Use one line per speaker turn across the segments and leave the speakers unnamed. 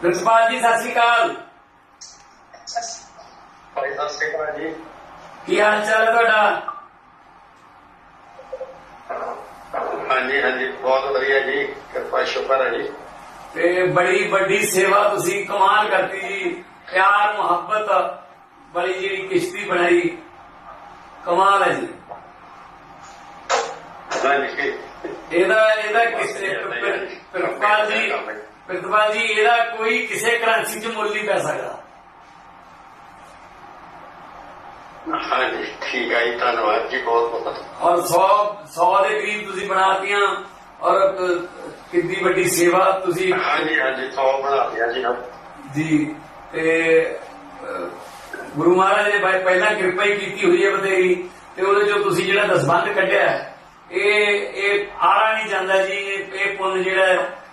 Principal ਜੀ ਸਤਿ ਸ਼੍ਰੀ ਅਕਾਲ।
ਭਾਈ ਸਤਿ ਸ਼੍ਰੀ ਅਕਾਲ ਜੀ।
ਕੀ ਹਾਲ ਚਾਲ ਹੈ ਤੁਹਾਡਾ?
ਹਾਂਜੀ ਹਾਂਜੀ ਬਹੁਤ ਵਧੀਆ ਜੀ। ਕਿਰਪਾ ਸ਼ੁਕਰ ਹੈ ਜੀ।
ਤੇ ਬੜੀ ਵੱਡੀ ਸੇਵਾ ਤੁਸੀਂ ਕਮਾਲ ਕਰਤੀ ਜੀ। ਪਿਆਰ ਮੁਹੱਬਤ ਬੜੀ ਜਿਹੜੀ ਕਿਸ਼ਤੀ ਬਣਾਈ। ਕਮਾਲ ਹੈ ਜੀ।
ਹਾਂਜੀ।
ਇਹਦਾ ਇਹਦਾ ਕਿਸੇ ਪ੍ਰਿੰਸੀਪਲ ਜੀ? ਪ੍ਰਿੰਸੀਪਲ ਜੀ ਇਹਦਾ ਕੋਈ ਕਿਸੇ ਕਰੰਸੀ 'ਚ ਮੁੱਲ ਨਹੀਂ ਪੈ ਸਕਦਾ।
ਹਾਂਜੀ ਠੀਕ ਹੈ ਜੀ ਧੰਨਵਾਦ ਜੀ ਬਹੁਤ ਬਹੁਤ
ਔਰ 100 100 ਦੇ ਕਰੀਬ ਤੁਸੀਂ ਬਣਾਤੀਆਂ ਔਰ ਕਿੰਨੀ ਵੱਡੀ ਸੇਵਾ ਤੁਸੀਂ
ਹਾਂਜੀ ਜੀ
ਜੀ ਤੇ ਗੁਰੂ ਮਹਾਰਾਜ ਨੇ ਪਹਿ- ਪਹਿਲਾਂ ਕਿਰਪਾ ਹੀ ਕੀਤੀ ਹੋਈ ਹੈ ਬਤੇਰੀ ਤੇ ਉਹਦੇ ਚੋਂ ਤੁਸੀਂ ਜਿਹੜਾ ਦਸਬੰਧ ਕੱਢਿਆ ਇਹ ਇਹ ਆਲਾ ਨਹੀਂ ਜਾਂਦਾ ਜੀ ਇਹ ਪੁੰਨ ਜਿਹੜਾ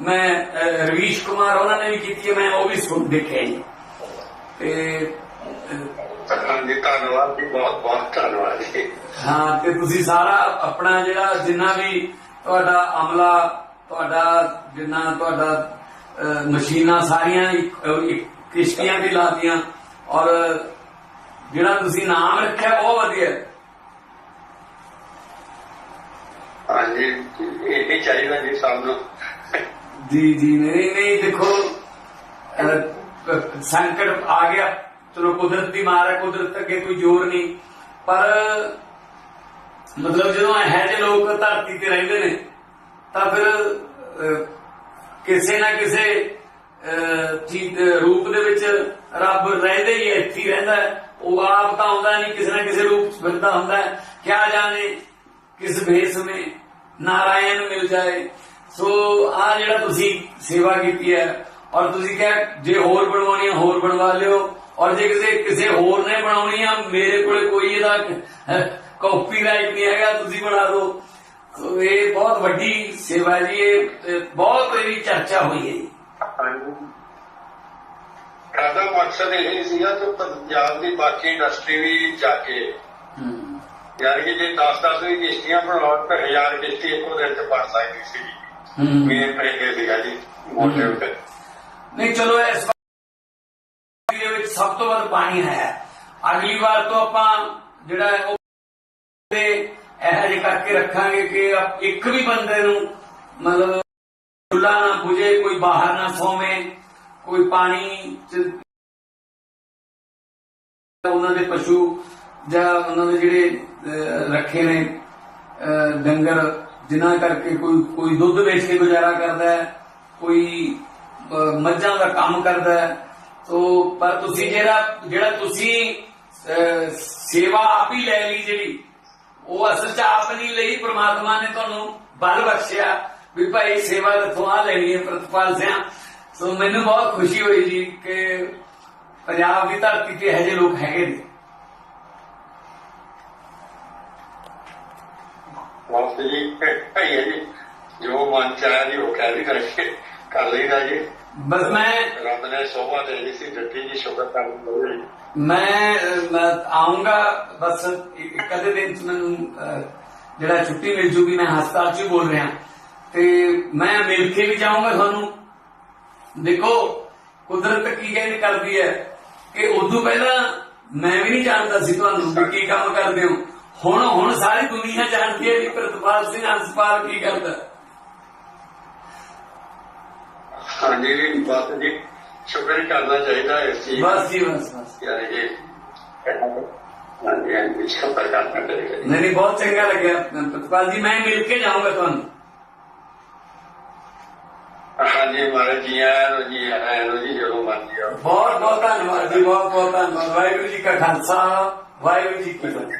ਮੈਂ ਰਵੀਸ਼ ਕੁਮਾਰ ਉਹਨਾਂ ਨੇ ਵੀ ਕੀਤੀ ਹੈ ਮੈਂ ਉਹ ਵੀ ਸੁਣ ਦੇਖਿਆ ਜੀ। ਤੇ
ਹਾਂਜੀ ਧੰਨਵਾਦ ਜੀ ਬਹੁਤ ਬਹੁਤ ਧੰਨਵਾਦ ਜੀ।
ਹਾਂ ਤੇ ਤੁਸੀਂ ਸਾਰਾ ਆਪਣਾ ਜਿਹੜਾ ਜਿੰਨਾ ਵੀ ਤੁਹਾਡਾ ਅਮਲਾ ਤੁਹਾਡਾ ਜਿੰਨਾ ਤੁਹਾਡਾ ਮਸ਼ੀਨਾਂ ਸਾਰੀਆਂ ਕਿਸ਼ਤੀਆਂ ਵੀ ਲਾਤੀਆਂ ਔਰ ਜਿਹੜਾ ਤੁਸੀਂ ਨਾਮ ਰੱਖਿਆ ਬਹੁਤ ਵਧੀਆ।
ਹਾਂਜੀ ਇਹ ਚਾਹੀਦਾ ਜੀ ਸਭ ਨੂੰ।
ਜੀ ਜੀ, ਨਹੀਂ ਨਹੀਂ, ਦੇਖੋ ਸੰਕਟ ਆ ਗਿਆ। ਚਲੋ, ਕੁਦਰਤ ਦੀ ਮਾਰ ਹੈ, ਕੁਦਰਤ ਅੱਗੇ ਕੋਈ ਜ਼ੋਰ ਨਹੀਂ। ਪਰ, ਮਤਲਬ ਜਦੋਂ ਇਹ ਜਿਹੇ ਲੋਕ ਧਰਤੀ ਤੇ ਰਹਿੰਦੇ ਨੇ, ਤਾਂ ਫਿਰ ਕਿਸੇ ਨਾ ਕਿਸੇ ਚੀਜ਼ ਰੂਪ ਦੇ ਵਿੱਚ ਰੱਬ ਰਹਿੰਦੇ ਹੀ ਇੱਥੇ ਰਹਿੰਦਾ ਉਹ ਆਪ ਤਾਂ ਆਉਂਦਾ ਨਹੀਂ, ਕਿਸੇ ਨਾ ਕਿਸੇ ਰੂਪ ਚ ਹੁੰਦਾ ਹੈ। ਕਿਆ ਜਾਣੇ, ਕਿਸ ਭੇਸ ਵਿੱਚ ਨਾਰਾਇਣ ਮਿਲ ਜਾਏ। ਸੋ ਆ ਜਿਹੜਾ ਤੁਸੀਂ ਸੇਵਾ ਕੀਤੀ ਹੈ ਔਰ ਤੁਸੀਂ ਕਿਹਾ ਜੇ ਹੋਰ ਬਣਵਾਉਣੀ ਹੈ ਹੋਰ ਬਣਵਾ ਲਿਓ। ਔਰ ਜੇ ਕਿਸੇ ਕਿਸੇ ਹੋਰ ਨੇ ਬਣਾਉਣੀ ਆ ਮੇਰੇ ਕੋਲੇ ਕੋਈ ਇਹਦਾ ਕਾਪੀਰਾਈਟ ਨਹੀਂ ਹੈਗਾ ਤੁਸੀਂ ਬਣਾ ਦਿਓ ਸੋ ਇਹ ਬਹੁਤ ਵੱਡੀ ਸੇਵਾ ਜੀ ਇਹ ਬਹੁਤ ਇਹਦੀ ਚਰਚਾ ਹੋਈ ਹੈ
ਸਾਡਾ ਮਕਸਦ ਇਹ ਸੀਗਾ ਕਿ ਪੰਜਾਬ ਦੀ ਬਾਕੀ ਇੰਡਸਟਰੀ ਵੀ ਜਾ ਕੇ
ਹਮ,
ਯਾਰ ਕਿ ਜੇ 10-10 ਵੀ ਕਿਸ਼ਤੀਆਂ ਬਣਾਉਣ ਤਾਂ ਹਜ਼ਾਰ ਕਿਸ਼ਤੀ ਇੱਕੋ ਦਿਨ ਚ ਬਣ ਸਕਦੀ ਸੀ। ਮੇਨ ਪ੍ਰੇਗੇ ਸੀਗਾ ਜੀ ਮੋਟੇ ਉੱਤੇ।
ਨਹੀਂ ਚਲੋ ਇਸ ਵਾਰ ਦੇ ਵਿੱਚ ਸਭ ਤੋਂ ਵੱਧ ਪਾਣੀ ਹੈ। ਅਗਲੀ ਵਾਰ ਤੋਂ ਆਪਾਂ ਜਿਹੜਾ ਉਹ ਤੇ ਇਹ ਜਿਹੇ ਕਰਕੇ ਰੱਖਾਂਗੇ ਕਿ ਇੱਕ ਵੀ ਬੰਦੇ ਨੂੰ ਮਤਲਬ ਚੁੱਲ੍ਹਾ ਨਾ ਬੁਝੇ ਕੋਈ ਬਾਹਰ ਨਾ ਸੋਵੇ ਕੋਈ ਪਾਣੀ ਉਹਨਾਂ ਦੇ ਪਸ਼ੂ ਜਾਂ ਉਹਨਾਂ ਦੇ ਜਿਹੜੇ ਰੱਖੇ ਨੇ ਡੰਗਰ ਜਿਨ੍ਹਾਂ ਕਰਕੇ ਕੋਈ ਕੋਈ ਦੁੱਧ ਵੇਚ ਕੇ ਗੁਜ਼ਾਰਾ ਕਰਦਾ ਹੈ, ਕੋਈ ਮੱਝਾਂ ਦਾ ਕੰਮ ਕਰਦਾ ਹੈ, ਤੋ, ਪਰ ਤੁਸੀਂ ਜਿਹੜਾ ਜਿਹੜਾ ਤੁਸੀਂ ਸੇਵਾ ਆਪ ਹੀ ਲੈ ਲਈ ਜਿਹੜੀ, ਉਹ ਅਸਲ ਚ ਆਪ ਨਹੀਂ ਲਈ ਪ੍ਰਮਾਤਮਾ ਨੇ ਤੁਹਾਨੂੰ ਬਲ ਬਖਸ਼ਿਆ ਵੀ ਭਾਈ ਸੇਵਾ ਕਿੱਥੋਂ ਆ ਲੈਣੀ ਹੈ ਪ੍ਰਤਪਾਲ ਸਿਆ। ਸੋ ਮੈਨੂੰ ਬਹੁਤ ਖੁਸ਼ੀ ਹੋਈ ਜੀ ਕਿ ਪੰਜਾਬ ਦੀ ਧਰਤੀ ਤੇ ਇਹੋ ਜਿਹੇ ਲੋਕ ਹੈਗੇ ਨੇ।
ਵਾਸਤੇ ਜੀ ਹੈ ਜੀ। ਜੋ ਮਨ ਚ ਆਇਆ ਜੀ ਉਹ ਕਹਿ ਵੀ ਕਰਕੇ ਕਰ ਲਈਦਾ ਜੀ।
ਬਸ ਮੈਂ
ਰੱਬ ਨੇ ਸੋਭਾ ਦੇ ਦਿੱਤੀ ਸੀ ਜੱਟੀ ਜੀ ਸ਼ੁਕਰ ਕਰਨ ਲਓ
ਮੈਂ ਆਉਂਗਾ ਬਸ ਅੱਧੇ ਦਿਨ ਚ ਮੈਨੂੰ ਜਿਹੜਾ ਛੁੱਟੀ ਮਿਲ ਜੂਗੀ ਮੈਂ ਹਸਪਤਾਲ ਚ ਬੋਲ ਰਿਹਾ। ਤੇ ਮੈਂ ਮਿਲ ਕੇ ਵੀ ਜਾਊਂਗਾ ਤੁਹਾਨੂੰ। ਦੇਖੋ ਕੁਦਰਤ ਕੀ ਕਹਿੰਦੀ ਕਰਦੀ ਹੈ ਕਿ ਉਦੋਂ ਪਹਿਲਾਂ ਮੈਂ ਵੀ ਨਹੀਂ ਜਾਣਦਾ ਸੀ ਤੁਹਾਨੂੰ ਕੀ ਕੰਮ ਕਰਦੇ ਹੋ। ਹੁਣ ਹੁਣ ਸਾਰੀ ਦੁਨੀਆ ਜਾਣਦੀ ਹੈ ਵੀ ਪ੍ਰਤਪਾਲ ਸਿੰਘ ਹੰਸਪਾਲ ਕੀ ਕਰਦਾ।
ਹਾਂਜੀ ਜੀ ਬਸ ਜੀ ਸ਼ੁਕਰ ਹੀ ਕਰਨਾ ਚਾਹੀਦਾ ਇਸ ਚੀਜ਼
ਬਸ ਜੀ ਬਸ ਬਸ।
ਕਿ ਹਾਂਜੀ ਹਾਂਜੀ ਸ਼ੁਕਰ ਕਰਨਾ ਚਾਹੀਦਾ ਜੀ
ਨਹੀਂ ਨਹੀਂ ਬਹੁਤ ਚੰਗਾ ਲੱਗਿਆ ਪ੍ਰਤਪਾਲ ਜੀ ਮੈਂ ਮਿਲ ਕੇ ਜਾਊਂਗਾ ਤੁਹਾਨੂੰ।
ਹਾਂਜੀ ਮਾਰੇ ਜੀ ਆਇਆਂ ਨੂੰ ਜੀ ਆਇਆਂ ਨੂੰ ਜੀ ਜਦੋਂ ਮਰਜ਼ੀ ਆਓ।
ਬਹੁਤ ਬਹੁਤ ਧੰਨਵਾਦ ਜੀ ਬਹੁਤ ਬਹੁਤ ਧੰਨਵਾਦ। ਵਾਹਿਗੁਰੂ ਜੀ ਕਾ ਖਾਲਸਾ ਵਾਹਿਗੁਰੂ ਜੀ ਕੀ ਫਤਿਹ।